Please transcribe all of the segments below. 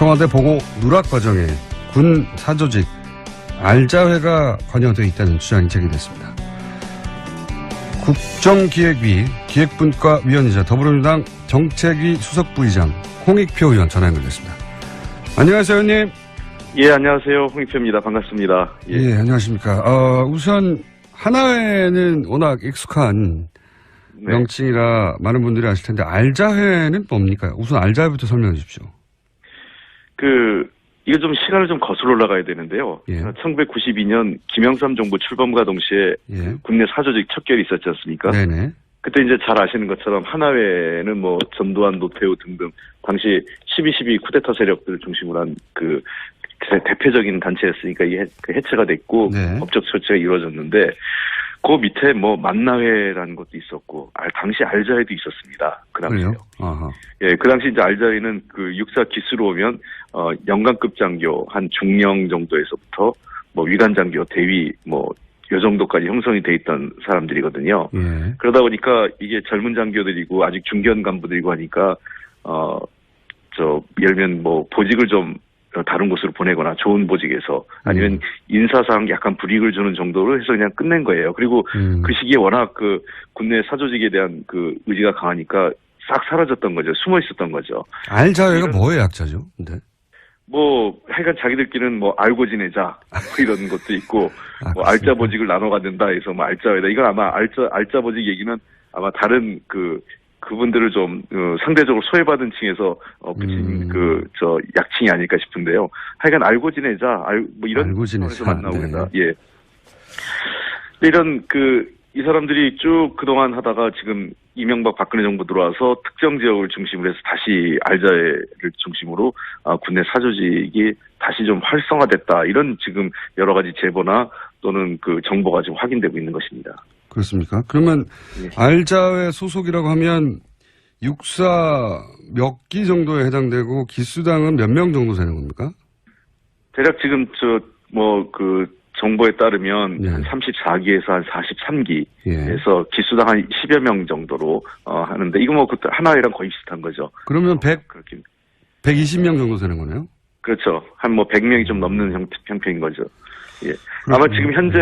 청와대 보고 누락 과정에 군 사조직 알자회가 관여되어 있다는 주장이 제기됐습니다. 국정기획위 기획분과 위원이자 더불어민주당 정책위 수석부의장 홍익표 의원 전화 연결됐습니다. 안녕하세요, 의원님. 예, 안녕하세요. 홍익표입니다. 반갑습니다. 예. 예, 안녕하십니까. 어, 우선 하나회는 워낙 익숙한 네. 명칭이라 많은 분들이 아실 텐데 알자회는 뭡니까? 우선 알자회부터 설명해 주십시오. 그, 이거 좀 시간을 좀 거슬러 올라가야 되는데요. 예. 1992년 김영삼 정부 출범과 동시에 예. 국내 사조직 척결이 있었지 않습니까? 네네. 그때 이제 잘 아시는 것처럼 하나회는 뭐 전두환, 노태우 등등 당시 12.12 쿠데타 세력들을 중심으로 한 그 대표적인 단체였으니까 이게 해- 그 해체가 됐고 네. 법적 조치가 이루어졌는데 그 밑에 뭐 만나회라는 것도 있었고 알- 당시 알자회도 있었습니다. 그? 아하. 예, 그 당시 이제 알자이는 그 육사 기수로 오면 어 연관급 장교 한 중령 정도에서부터 뭐 위관 장교, 대위 뭐 요 정도까지 형성이 돼 있던 사람들이거든요. 예. 그러다 보니까 이게 젊은 장교들이고 아직 중견 간부들이고 하니까 어 저 예를 들면 뭐 보직을 좀 다른 곳으로 보내거나 좋은 보직에서 아니면 음. 인사상 약간 불이익을 주는 정도로 해서 그냥 끝낸 거예요. 그리고 음. 그 시기에 워낙 그 국내 사조직에 대한 그 의지가 강하니까 싹 사라졌던 거죠. 숨어 있었던 거죠. 알자회가 이런- 뭐의 약자죠? 근데. 뭐 하여간 자기들끼리는 뭐 알고 지내자 뭐 이런 것도 있고 아, 뭐? 알짜 보직을 나눠 갖는다 해서 뭐 알짜회다. 이건 아마 알짜 알짜 보직 얘기는 아마 다른 그 그분들을 좀 어, 상대적으로 소외받은 층에서 어, 붙인 음. 그저 약칭이 아닐까 싶은데요. 하여간 알고 지내자, 알, 뭐 이런 알고 지내자. 만나고 네. 그다 예. 이런 그 이 사람들이 쭉 그동안 하다가 지금 이명박 박근혜 정부 들어와서 특정 지역을 중심으로 해서 다시 알자회를 중심으로 아, 국내 사조직이 다시 좀 활성화됐다 이런 지금 여러 가지 제보나 또는 그 정보가 지금 확인되고 있는 것입니다. 그렇습니까? 그러면 예. 알자회 소속이라고 하면 육사 몇 기 정도에 해당되고 기수당은 몇 명 정도 되는 겁니까? 대략 지금 저 뭐 그 정보에 따르면 예. 한 34기에서 한 43기에서 예. 기수당 한 10여 명 정도로 어, 하는데 이거 뭐 그때 하나회랑 거의 비슷한 거죠. 그러면 100, 그렇게 120명 정도 되는 거네요? 그렇죠. 한 뭐 100명이 좀 넘는 형, 형편인 거죠. 예. 아마 그렇군요. 지금 현재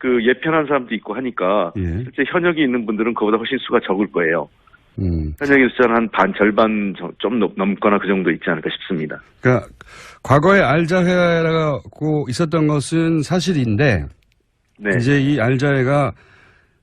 그 예편한 사람도 있고 하니까 예. 실제 현역이 있는 분들은 그보다 훨씬 수가 적을 거예요. 음. 현역인 숫자는 한 반, 절반 저- 좀 넘- 넘거나 그 정도 있지 않을까 싶습니다. 그러니까 과거에 알자회라고 있었던 것은 사실인데 네. 이제 이 알자회가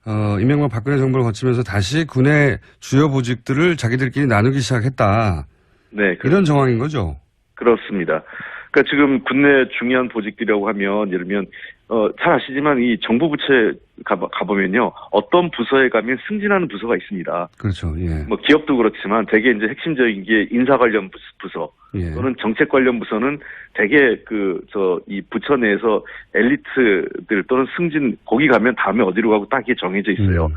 어, 이명박 박근혜 정부를 거치면서 다시 군의 주요 보직들을 자기들끼리 나누기 시작했다. 네. 그, 이런 정황인 거죠. 그렇습니다. 그러니까 지금 국내 중요한 보직들이라고 하면 예를 들면 어, 잘 아시지만 이 정부 부처에 가보, 가보 면요 어떤 부서에 가면 승진하는 부서가 있습니다. 그렇죠. 예. 뭐 기업도 그렇지만 대개 이제 핵심적인 게 인사 관련 부- 부서 예. 또는 정책 관련 부서는 대개 그저 이 부처 내에서 엘리트들 또는 승진 거기 가면 다음에 어디로 가고 딱 이게 정해져 있어요. 음.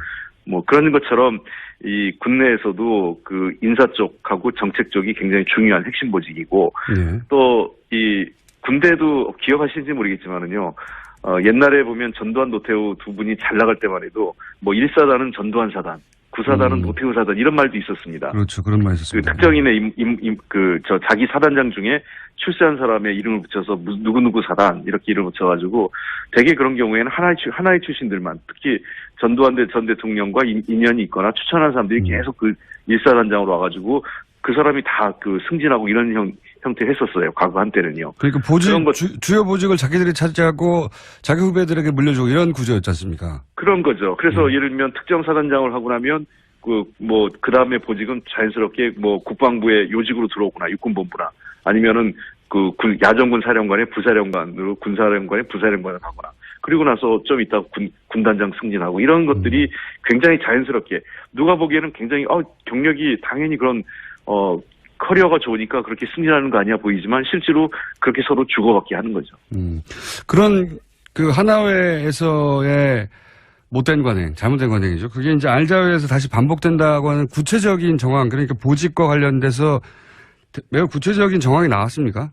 뭐 그런 것처럼 이 국내에서도 그 인사 쪽하고 정책 쪽이 굉장히 중요한 핵심 보직이고 예. 또이 군대도 기억하시는지 모르겠지만은요. 어, 옛날에 보면 전두환 노태우 두 분이 잘 나갈 때만 해도 뭐 1사단은 전두환 사단, 9사단은 음. 노태우 사단 이런 말도 있었습니다. 그렇죠. 그런 말그 있었습니다. 특정인의 임, 임, 임, 그, 저, 자기 사단장 중에 출세한 사람의 이름을 붙여서 무- 누구누구 사단, 이렇게 이름을 붙여가지고, 대개 그런 경우에는 하나의, 출- 하나의 출신들만, 특히 전두환 대- 전 대통령과 인- 인연이 있거나 추천한 사람들이 음. 계속 그 일사단장으로 와가지고, 그 사람이 다 그 승진하고 이런 형, 형태 했었어요. 과거 한때는요. 그러니까 보직, 그런 것- 주, 주요 보직을 자기들이 차지하고 자기 후배들에게 물려주고 이런 구조였지 않습니까? 그런 거죠. 그래서 음. 예를 들면 특정 사단장을 하고 나면, 그, 뭐, 그 다음에 보직은 자연스럽게 뭐, 국방부의 요직으로 들어오거나, 육군본부나, 아니면은, 그, 군, 야전군 사령관의 부사령관으로 군사령관의 부사령관을 하거나, 그리고 나서 좀 이따 군, 군단장 승진하고, 이런 것들이 음. 굉장히 자연스럽게, 누가 보기에는 굉장히, 어, 경력이 당연히 그런, 어, 커리어가 좋으니까 그렇게 승진하는 거 아니야 보이지만, 실제로 그렇게 서로 주고받게 하는 거죠. 음. 그런 그 하나회에서의 못된 관행, 잘못된 관행이죠. 그게 이제 알자회에서 다시 반복된다고 하는 구체적인 정황, 그러니까 보직과 관련돼서 매우 구체적인 정황이 나왔습니까?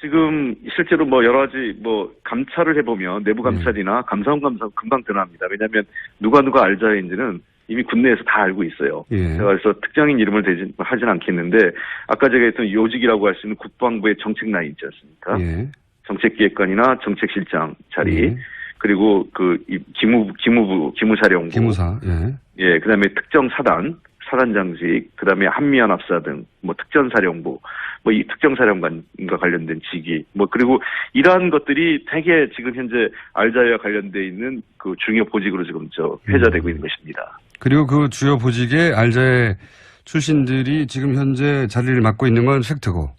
지금 실제로 뭐 여러 가지 뭐 감찰을 해보면 내부 네. 감찰이나 감사원 감사 금방 드러납니다. 왜냐하면 누가 누가 알자인지는 이미 군내에서 다 알고 있어요. 예. 그래서 특정인 이름을 대지 하진 않겠는데 아까 제가 했던 요직이라고 할 수 있는 국방부의 정책 라인 있지 않습니까? 예. 정책기획관이나 정책실장 자리 예. 그리고 그이 기무부 기무부 기무사령부 기무사. 예. 예 그다음에 특정 사단 사단장직 그다음에 한미연합사 등 뭐 특전사령부 뭐 이 특정사령관과 관련된 직위 뭐 그리고 이러한 것들이 되게 지금 현재 알자이와 관련돼 있는 그 중요 보직으로 지금 저 회자되고 있는 것입니다. 그리고 그 주요 보직에 알자의 출신들이 지금 현재 자리를 맡고 있는 건 팩트고.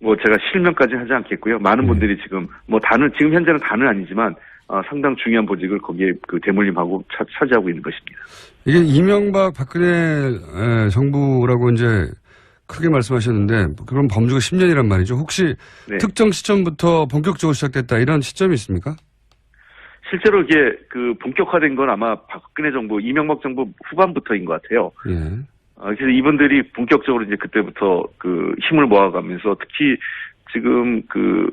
뭐 제가 실명까지 하지 않겠고요. 많은 음. 분들이 지금 뭐 다는 지금 현재는 다는 아니지만 어, 상당 중요한 보직을 거기에 그 대물림하고 차, 차지하고 있는 것입니다. 이게 이명박 박근혜 에, 정부라고 이제 크게 말씀하셨는데 그런 범주가 10년이란 말이죠. 혹시 네. 특정 시점부터 본격적으로 시작됐다 이런 시점이 있습니까? 실제로 이게 그 본격화된 건 아마 박근혜 정부, 이명박 정부 후반부터인 것 같아요. 예. 어, 그래서 이분들이 본격적으로 이제 그때부터 그 힘을 모아가면서 특히 지금 그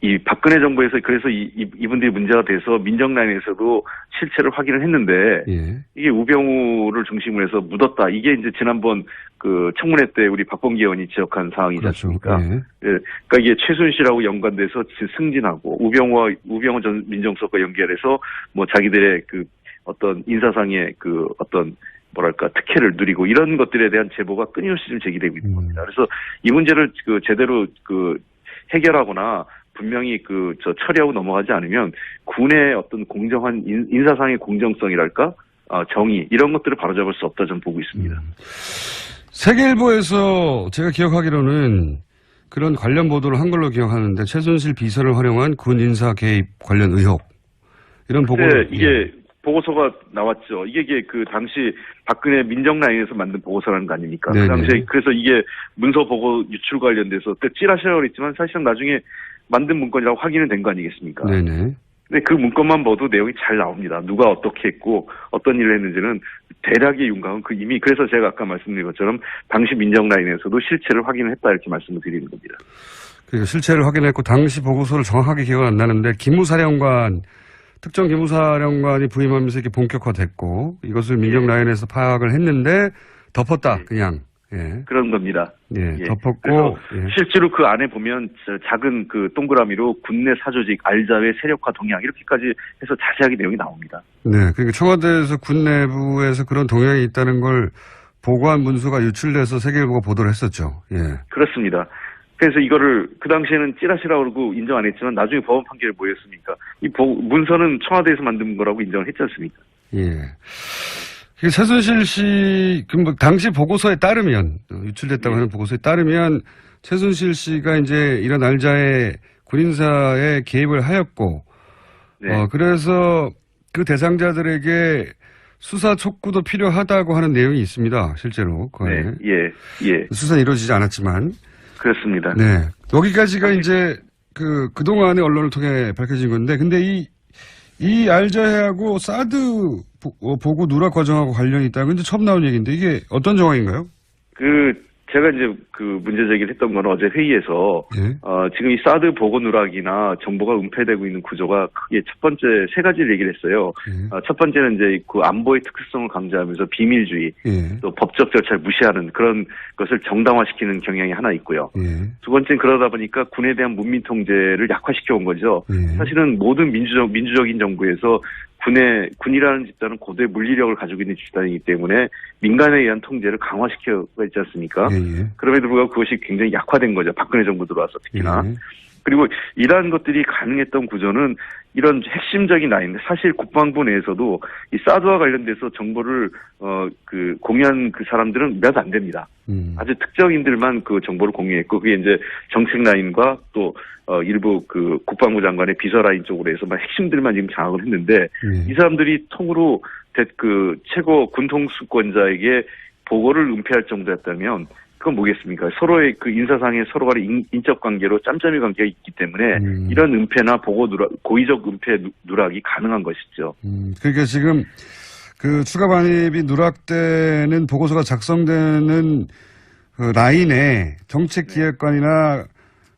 이 박근혜 정부에서 그래서 이, 이- 이 분들이 문제가 돼서 민정 라인에서도 실체를 확인을 했는데 예. 이게 우병우를 중심으로 해서 묻었다. 이게 이제 지난번 그 청문회 때 우리 박범기 의원이 지적한 사항이지 그렇죠. 않습니까? 예. 예, 그러니까 이게 최순실하고 연관돼서 승진하고 우병우와 우병우 전 민정수석과 연결해서 뭐 자기들의 그 어떤 인사상의 그 어떤 뭐랄까 특혜를 누리고 이런 것들에 대한 제보가 끊임없이 지금 제기되고 있는 음. 겁니다. 그래서 이 문제를 그 제대로 그 해결하거나 분명히 그 저 처리하고 넘어가지 않으면 군의 어떤 공정한 인, 인사상의 공정성이랄까 아, 정의 이런 것들을 바로잡을 수 없다 저는 보고 있습니다. 음. 세계일보에서 제가 기억하기로는 그런 관련 보도를 한 걸로 기억하는데 최순실 비서를 활용한 군 인사 개입 관련 의혹 이런 근데 보고를 이게 보고서가 나왔죠. 이게, 이게 그 당시 박근혜 민정 라인에서 만든 보고서라는 거 아닙니까? 네네. 그 당시에 그래서 이게 문서 보고 유출 관련돼서 때 찌라시라고 그랬지만 사실상 나중에 만든 문건이라고 확인은 된 거 아니겠습니까? 네네 근데 그 문건만 봐도 내용이 잘 나옵니다. 누가 어떻게 했고 어떤 일을 했는지는 대략의 윤곽은 그 이미 그래서 제가 아까 말씀드린 것처럼 당시 민정 라인에서도 실체를 확인을 했다 이렇게 말씀을 드리는 겁니다. 그 실체를 확인했고 당시 보고서를 정확하게 기억은 안 나는데 기무사령관 특정 기무사령관이 부임하면서 이렇게 본격화됐고 이것을 민정 예. 라인에서 파악을 했는데 덮었다 예. 그냥 예, 그런 겁니다. 예, 예. 덮었고 예. 실제로 그 안에 보면 저 작은 그 동그라미로 군내 사조직 알자회 세력화 동향 이렇게까지 해서 자세하게 내용이 나옵니다. 네, 그러니까 청와대에서 군 내부에서 그런 동향이 있다는 걸 보고한 문서가 유출돼서 세계일보가 보도를 했었죠. 예. 그렇습니다. 그래서 이거를 그 당시에는 찌라시라고 그러고 인정 안 했지만 나중에 법원 판결에 뭐였습니까? 이 보- 문서는 청와대에서 만든 거라고 인정을 했지 않습니까? 예. 그 최순실 씨, 그 뭐, 당시 보고서에 따르면, 어, 유출됐다고 예. 하는 보고서에 따르면, 최순실 씨가 이제 이런 알자의 군인사에 개입을 하였고, 네. 어, 그래서 그 대상자들에게 수사 촉구도 필요하다고 하는 내용이 있습니다. 실제로. 그 안에. 네. 예. 예. 수사는 이루어지지 않았지만. 그렇습니다. 네. 여기까지가 이제 그, 그동안의 언론을 통해 밝혀진 건데, 근데 이, 이 알자해하고 사드 보- 어, 보고 누락 과정하고 관련이 있다. 근데 처음 나온 얘기인데, 이게 어떤 정황인가요? 그 제가 이제 그 문제 제기를 했던 건 어제 회의에서 예. 어, 지금 이 사드 보고 누락이나 정보가 은폐되고 있는 구조가 크게 첫 번째 세 가지를 얘기를 했어요. 예. 어, 첫 번째는 이제 그 안보의 특수성을 강조하면서 비밀주의, 예. 또 법적 절차를 무시하는 그런 것을 정당화시키는 경향이 하나 있고요. 예. 두 번째는 그러다 보니까 군에 대한 문민 통제를 약화시켜 온 거죠. 예. 사실은 모든 민주적 민주적인 정부에서 군의 군이라는 집단은 고도의 물리력을 가지고 있는 집단이기 때문에 민간에 의한 통제를 강화시켜가 있지 않습니까? 예. 예. 그럼에도 불구하고 그것이 굉장히 약화된 거죠. 박근혜 정부 들어와서 특히나. 예. 그리고 이러한 것들이 가능했던 구조는 이런 핵심적인 라인, 사실 국방부 내에서도 이 사드와 관련돼서 정보를 어 그 공유한 그 사람들은 몇 안 됩니다. 음. 아주 특정인들만 그 정보를 공유했고 그게 이제 정책 라인과 또 어, 일부 그 국방부 장관의 비서 라인 쪽으로 해서 막 핵심들만 지금 장악을 했는데 예. 이 사람들이 통으로 대- 그 최고 군통수권자에게 보고를 은폐할 정도였다면 그건 뭐겠습니까? 서로의 그 인사상의 서로 간의 인, 인적 관계로 짬짬이 관계가 있기 때문에 음. 이런 은폐나 보고 누락, 고의적 은폐 누- 누락이 가능한 것이죠. 음, 그러니까 지금 그 추가 반입이 누락되는 보고서가 작성되는 그 라인에 정책기획관이나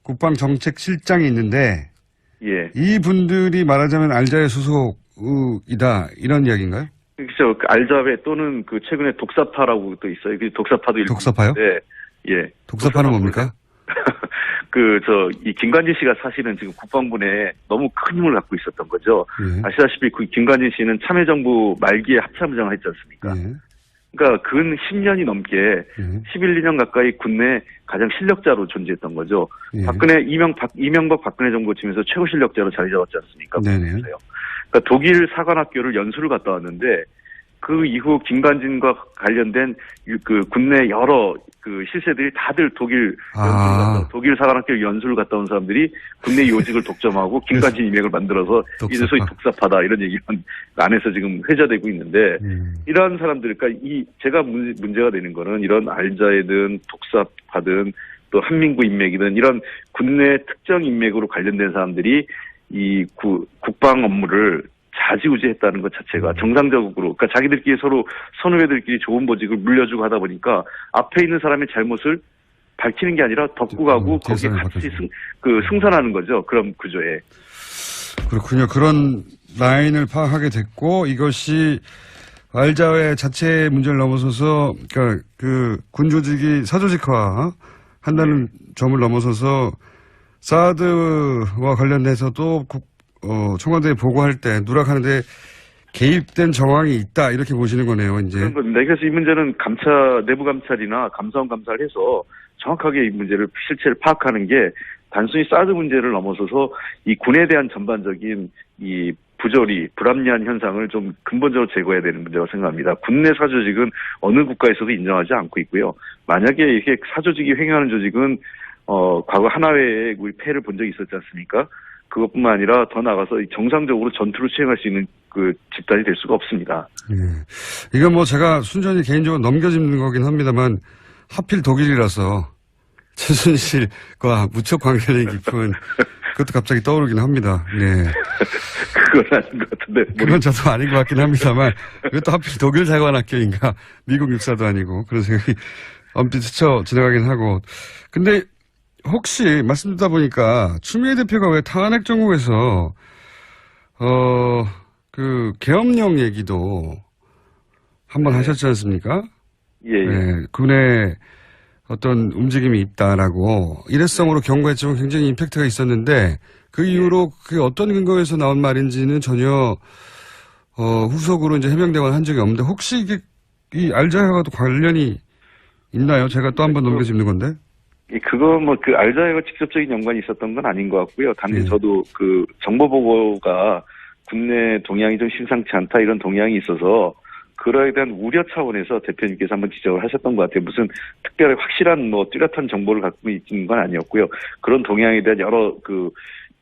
국방정책실장이 있는데 예. 이 분들이 말하자면 알자의 수속이다 이런 이야기인가요? 그렇죠. 그 알자회 또는 그 최근에 독사파라고 또 있어요. 그 독사파도 일부 독사파요? 네. 예. 독사파는 뭡니까? 그, 저, 이 김관진 씨가 사실은 지금 국방부 내에 너무 큰 힘을 갖고 있었던 거죠. 예. 아시다시피 그 김관진 씨는 참여정부 말기에 합참의장을 했지 않습니까? 예. 그러니까 근 10년이 넘게 예. 11, 2년 가까이 국내 가장 실력자로 존재했던 거죠. 예. 박근혜, 이명, 박, 이명박 박근혜 정부 치면서 최고 실력자로 자리 잡았지 않습니까? 네네. 그러니까 독일 사관학교를 연수를 갔다 왔는데 그 이후 김관진과 관련된 유- 그 국내 여러 그 실세들이 다들 독일 아. 독일 사관학교 연수를 갔다 온 사람들이 국내 요직을 독점하고 김관진 이맥을 만들어서 이제 소위 독사파. 독사파다 이런 얘기가 안에서 지금 회자되고 있는데 음. 이러한 사람들, 그러니까 이 제가 문, 문제가 되는 거는 이런 알자이든 독사파든 또 한민구 인맥이든 이런 국내 특정 인맥으로 관련된 사람들이 이 구- 국방 업무를 자지우지했다는 것 자체가 정상적으로, 그러니까 자기들끼리 서로 선후배들끼리 좋은 보직을 물려주고 하다 보니까 앞에 있는 사람의 잘못을 밝히는 게 아니라 덮고 가고 음, 거기에 같이. 승, 그 승선하는 거죠. 그런 구조에. 그렇군요. 그런 라인을 파악하게 됐고 이것이 알자회 자체의 문제를 넘어서서 그러니까 그 군조직이 사조직화 한다는 점을 넘어서서 사드와 관련해서도 국, 어, 청와대에 보고할 때 누락하는데 개입된 정황이 있다 이렇게 보시는 거네요. 이제 그런 겁니다. 그래서 이 문제는 감찰, 내부 감찰이나 감사원 감사를 해서 정확하게 이 문제를, 실체를 파악하는 게 단순히 사드 문제를 넘어서서 이 군에 대한 전반적인 이 부조리, 불합리한 현상을 좀 근본적으로 제거해야 되는 문제라고 생각합니다. 국내 사조직은 어느 국가에서도 인정하지 않고 있고요. 만약에 이렇게 사조직이 횡행하는 조직은 어, 과거 하나회에 우리 폐를 본 적이 있었지 않습니까? 그것뿐만 아니라 더 나아가서 이 정상적으로 전투를 수행할 수 있는 그 집단이 될 수가 없습니다. 예. 이건 뭐 제가 순전히 개인적으로 넘겨짚는 거긴 합니다만 하필 독일이라서 최순실과 무척 관계가 깊은 그것도 갑자기 떠오르긴 합니다. 네. 그건 아닌 것 같은데. 그건 저도 아닌 것 같긴 합니다만 그것도 하필 독일 사관학교인가 미국 육사도 아니고 그런 생각이 엄청 스쳐 지나가긴 하고 근데 혹시 말씀 듣다 보니까 추미애 대표가 왜 탄핵 정국에서 어 그 계엄령 얘기도 한번 하셨지 않습니까? 예, 예. 네, 군의 어떤 움직임이 있다라고 일회성으로 경고했지만 굉장히 임팩트가 있었는데 그 이후로 그게 어떤 근거에서 나온 말인지는 전혀 어, 후속으로 이제 해명대화를 한 적이 없는데 혹시 이게 이 알자회와도 관련이 있나요? 제가 또 한번 넘겨짚는 건데. 이 그거 뭐 그 알자회와 직접적인 연관이 있었던 건 아닌 것 같고요. 단지 예. 저도 그 정보 보고가 국내 동향이 좀 심상치 않다 이런 동향이 있어서 그거에 대한 우려 차원에서 대표님께서 한번 지적을 하셨던 것 같아요. 무슨 특별히 확실한 뭐 뚜렷한 정보를 갖고 있는 건 아니었고요. 그런 동향에 대한 여러 그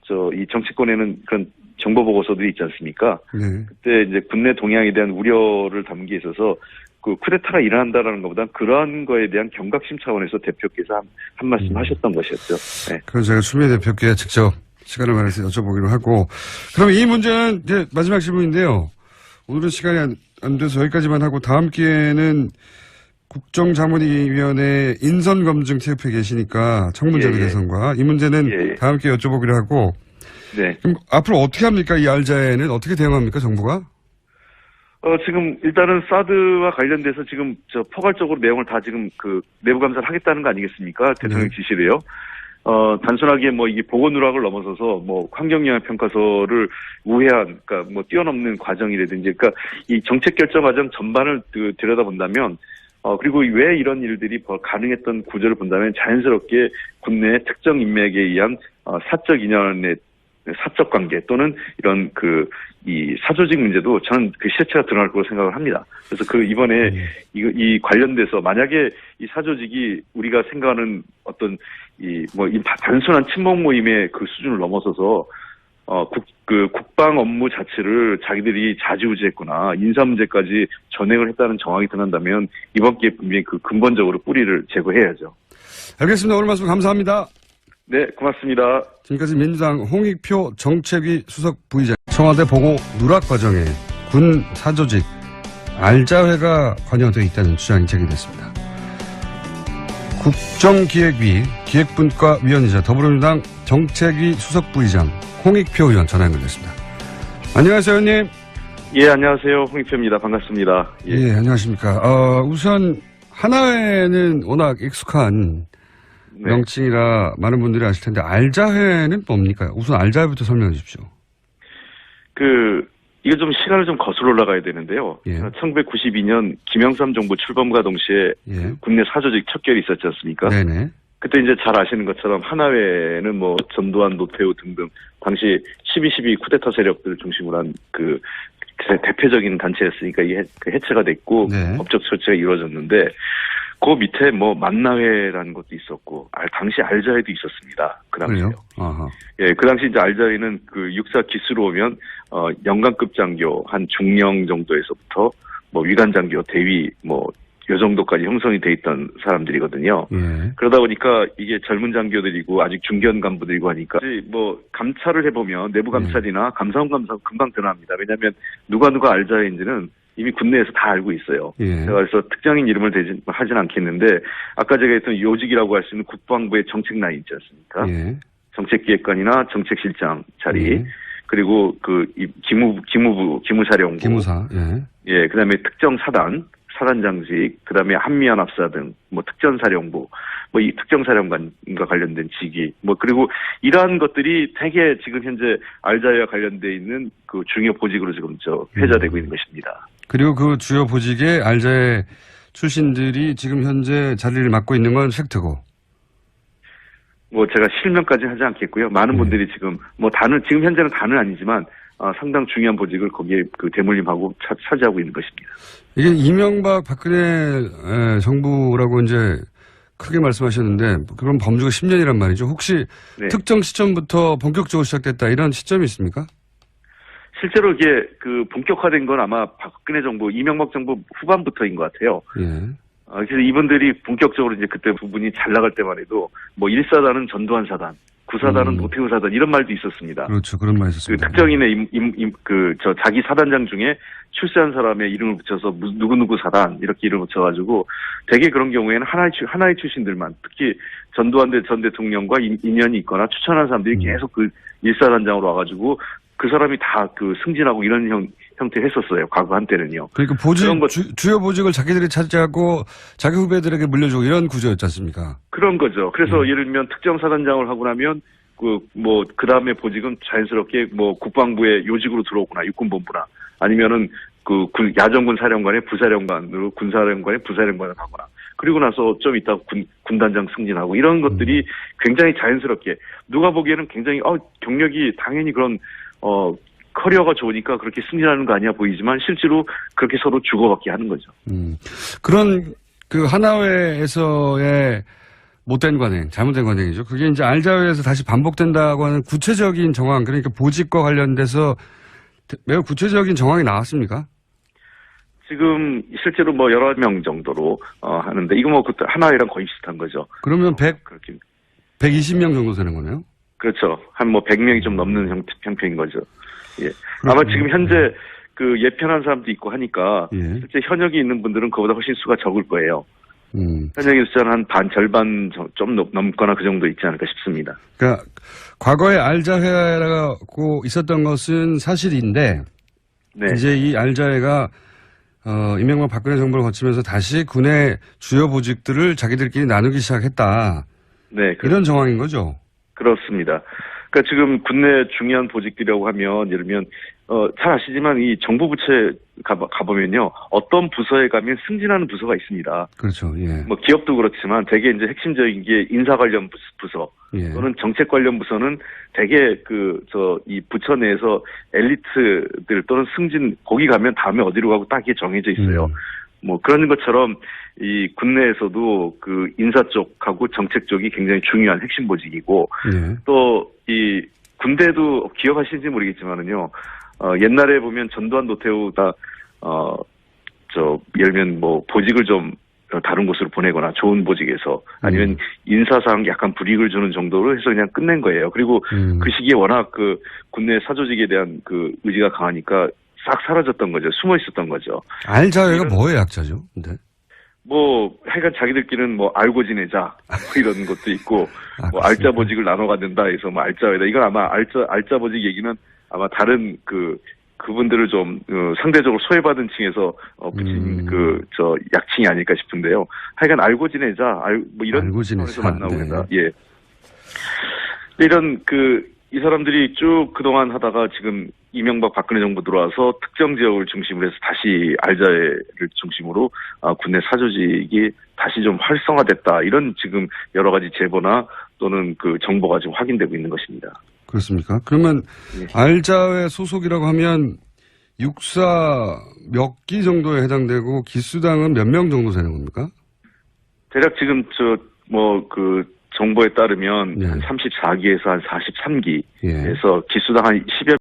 저 이 정치권에는 그런 정보 보고서들이 있지 않습니까? 네. 그때 이제 국내 동향에 대한 우려를 담기에 있어서 그 쿠데타가 일어난다라는 것보다 그러한 거에 대한 경각심 차원에서 대표께서 한, 한 말씀 음. 하셨던 것이었죠. 네. 그럼 제가 추미애 대표께 직접 시간을 마련해서 여쭤보기로 하고 그럼 이 문제는 이제 마지막 질문인데요. 오늘은 시간이 안, 안 돼서 여기까지만 하고 다음 기회에는 국정자문위원회 인선검증 TF에 계시니까 청문제도 예, 예. 개선과 이 문제는 예, 예. 다음 기회에 여쭤보기로 하고 네. 그럼 앞으로 어떻게 합니까? 이 알자에는 어떻게 대응합니까? 정부가? 어, 지금 일단은 사드와 관련돼서 지금 저 포괄적으로 내용을 다 지금 그 내부 감사를 하겠다는 거 아니겠습니까? 대통령 네. 지시로요. 어, 단순하게 뭐 이게 보건 누락을 넘어서서 뭐 환경영향 평가서를 우회한, 그러니까 뭐 뛰어넘는 과정이라든지, 그러니까 이 정책 결정 과정 전반을 그 들여다본다면, 어, 그리고 왜 이런 일들이 벌- 가능했던 구조를 본다면 자연스럽게 국내 특정 인맥에 의한 어, 사적 인연의 사적 관계 또는 이런 그 이 사조직 문제도 저는 그 실체가 드러날 거라고 생각을 합니다. 그래서 그 이번에 이, 이 관련돼서 만약에 이 사조직이 우리가 생각하는 어떤 이 뭐 단순한 친목 모임의 그 수준을 넘어서서 어, 국, 그 국방 업무 자체를 자기들이 자지우지했구나 인사 문제까지 전행을 했다는 정황이 드러난다면 이번 기회에 분명히 그 근본적으로 뿌리를 제거해야죠. 알겠습니다. 오늘 말씀 감사합니다. 네, 고맙습니다. 지금까지 민주당 홍익표 정책위 수석 부의장 청와대 보고 누락 과정에 군 사조직 알자회가 관여되어 있다는 주장이 제기됐습니다. 국정기획위 기획분과 위원이자 더불어민주당 정책위 수석 부의장 홍익표 의원 전화 연결됐습니다. 안녕하세요, 의원님. 예, 안녕하세요. 홍익표입니다. 반갑습니다. 예. 예, 안녕하십니까. 어, 우선 하나회는 워낙 익숙한 네. 명칭이라 많은 분들이 아실 텐데 알자회는 뭡니까? 우선 알자회부터 설명해 주십시오. 그, 이거 좀 시간을 좀 거슬러 올라가야 되는데요. 예. 1992년 김영삼 정부 출범과 동시에 예. 국내 사조직 척결이 있었지 않습니까? 네네. 그때 이제 잘 아시는 것처럼 하나회는 뭐 전두환, 노태우 등등 당시 12.12 쿠데타 세력들을 중심으로 한 그 대표적인 단체였으니까 해- 그 해체가 됐고 네. 법적 조치가 이루어졌는데 그 밑에 뭐 만나회라는 것도 있었고 알- 당시 알자회도 있었습니다. 그? 아하. 예, 그 당시 이제 알자회는 그 육사 기수로 오면 어 영관급 장교 한 중령 정도에서부터 뭐 위관 장교, 대위 뭐요 정도까지 형성이 돼 있던 사람들이거든요. 예. 그러다 보니까 이게 젊은 장교들이고 아직 중견 간부들이고 하니까 뭐 감찰을 해보면 내부 감찰이나 감사원 감사 금방 드러납니다. 왜냐하면 누가 누가 알자인지는 이미 군내에서 다 알고 있어요. 예. 그래서 특정인 이름을 대진 하진 않겠는데 아까 제가 했던 요직이라고 할 수 있는 국방부의 정책 라인 있지 않습니까? 예. 정책기획관이나 정책실장 자리 예. 그리고 그이 기무 기무부 기무사령부 기무사. 예. 예, 그다음에 특정 사단, 사단장직, 그다음에 한미연합사 등 뭐 특전사령부, 뭐 이 특정사령관과 관련된 직위, 뭐 그리고 이러한 것들이 되게 지금 현재 알자이와 관련돼 있는 그 중요 보직으로 지금 저 회자되고 있는 것입니다. 그리고 그 주요 보직의 알자회 출신들이 지금 현재 자리를 맡고 있는 건 팩트고. 뭐 제가 실명까지 하지 않겠고요. 많은 네. 분들이 지금 뭐 다는 지금 현재는 다는 아니지만 어, 상당 중요한 보직을 거기에 그 대물림하고 차, 차지하고 있는 것입니다. 이게 이명박 박근혜 에, 정부라고 이제 크게 말씀하셨는데 그런 범주가 10년이란 말이죠. 혹시 네. 특정 시점부터 본격적으로 시작됐다 이런 시점이 있습니까? 실제로 이게 그 본격화된 건 아마 박근혜 정부, 이명박 정부 후반부터인 것 같아요. 예. 아, 그래서 이분들이 본격적으로 이제 그때 부분이 잘 나갈 때만 해도 뭐 1사단은 전두환 사단, 9사단은 음. 노태우 사단 이런 말도 있었습니다. 그렇죠. 그런 말그 있었습니다. 특정인의 임, 임, 임, 그, 저, 자기 사단장 중에 출세한 사람의 이름을 붙여서 무- 누구누구 사단, 이렇게 이름을 붙여가지고, 대개 그런 경우에는 하나의, 출- 하나의 출신들만, 특히 전두환 대- 전 대통령과 인, 인연이 있거나 추천한 사람들이 음. 계속 그 일사단장으로 와가지고, 그 사람이 다 그 승진하고 이런 형, 형태 했었어요. 과거 한때는요. 그러니까 보직 것- 주, 주요 보직을 자기들이 차지하고 자기 후배들에게 물려주고 이런 구조였지 않습니까? 그런 거죠. 그래서 음. 예를 들면 특정 사단장을 하고 나면 그 뭐 그 다음에 보직은 자연스럽게 뭐 국방부의 요직으로 들어오거나 육군본부나 아니면은 그 군- 야전군 사령관의 부사령관으로 군사령관의 부사령관을 하거나 그리고 나서 좀 이따 군 군단장 승진하고 이런 것들이 굉장히 자연스럽게 누가 보기에는 굉장히 어 경력이 당연히 그런 어 커리어가 좋으니까 그렇게 승진하는 거 아니야 보이지만 실제로 그렇게 서로 주고받게 하는 거죠. 음. 그런 그 하나회에서의 못된 관행, 잘못된 관행이죠. 그게 이제 알자회에서 다시 반복된다고 하는 구체적인 정황, 그러니까 보직과 관련돼서 매우 구체적인 정황이 나왔습니까? 지금 실제로 뭐 여러 명 정도로 어, 하는데 이거 뭐 그때 하나이랑 거의 비슷한 거죠. 그러면 100, 그렇게 120명 정도 되는 거네요. 그렇죠. 한 뭐 100명이 좀 넘는 형, 형편인 거죠. 예. 아마 그렇군요. 지금 현재 그 예편한 사람도 있고 하니까 예. 실제 현역이 있는 분들은 그보다 훨씬 수가 적을 거예요. 음. 현역의 숫자는 한 반 절반 정- 좀 넘- 넘거나 그 정도 있지 않을까 싶습니다. 그러니까 과거에 알자회라고 있었던 것은 사실인데 네. 이제 이 알자회가 어, 이명박 박근혜 정부를 거치면서 다시 군의 주요 보직들을 자기들끼리 나누기 시작했다. 네. 그, 이런 정황인 거죠. 그렇습니다. 그러니까 지금 국내 중요한 보직들이라고 하면 예를 들면 어, 잘 아시지만 이 정부 부처에 가보, 가보면요 어떤 부서에 가면 승진하는 부서가 있습니다. 그렇죠. 예. 뭐 기업도 그렇지만 대개 이제 핵심적인 게 인사 관련 부서, 예. 또는 정책 관련 부서는 대개 그저 이 부처 내에서 엘리트들 또는 승진 거기 가면 다음에 어디로 가고 딱 이게 정해져 있어요. 음. 뭐 그런 것처럼 이 군내에서도 그 인사 쪽하고 정책 쪽이 굉장히 중요한 핵심 보직이고 예. 또이 군대도 기억하시는지 모르겠지만은요. 어 옛날에 보면 전두환 노태우가 어저 예를 들면 뭐 보직을 좀 다른 곳으로 보내거나 좋은 보직에서 아니면 음. 인사상 약간 불이익을 주는 정도로 해서 그냥 끝낸 거예요. 그리고 음. 그 시기에 워낙 그 군내 사조직에 대한 그 의지가 강하니까 싹 사라졌던 거죠. 숨어 있었던 거죠. 알자회가 뭐의 약자죠? 근데 뭐 하여간 자기들끼리는 뭐 알고 지내자 뭐 이런 것도 있고 아, 뭐? 알짜 보직을 나눠 갖는다 해서 뭐 알짜회다 이건 아마 알짜 알짜 보직 얘기는 아마 다른 그 그분들을 좀 어, 상대적으로 소외받은 층에서 어, 붙인 음. 그저 약칭이 아닐까 싶은데요. 하여간 알고 지내자, 알, 뭐 이런. 차원에서 만나고 네. 있다. 예. 이런 그 이 사람들이 쭉 그동안 하다가 지금 이명박 박근혜 정부 들어와서 특정 지역을 중심으로 해서 다시 알자회를 중심으로 아, 군내 사조직이 다시 좀 활성화됐다 이런 지금 여러 가지 제보나 또는 그 정보가 지금 확인되고 있는 것입니다. 그렇습니까? 그러면 예. 알자회 소속이라고 하면 육사 몇 기 정도에 해당되고 기수당은 몇 명 정도 되는 겁니까? 대략 지금 저 뭐 그 정보에 따르면 네. 한 34기에서 한 43기에서 예. 기수당 한 10여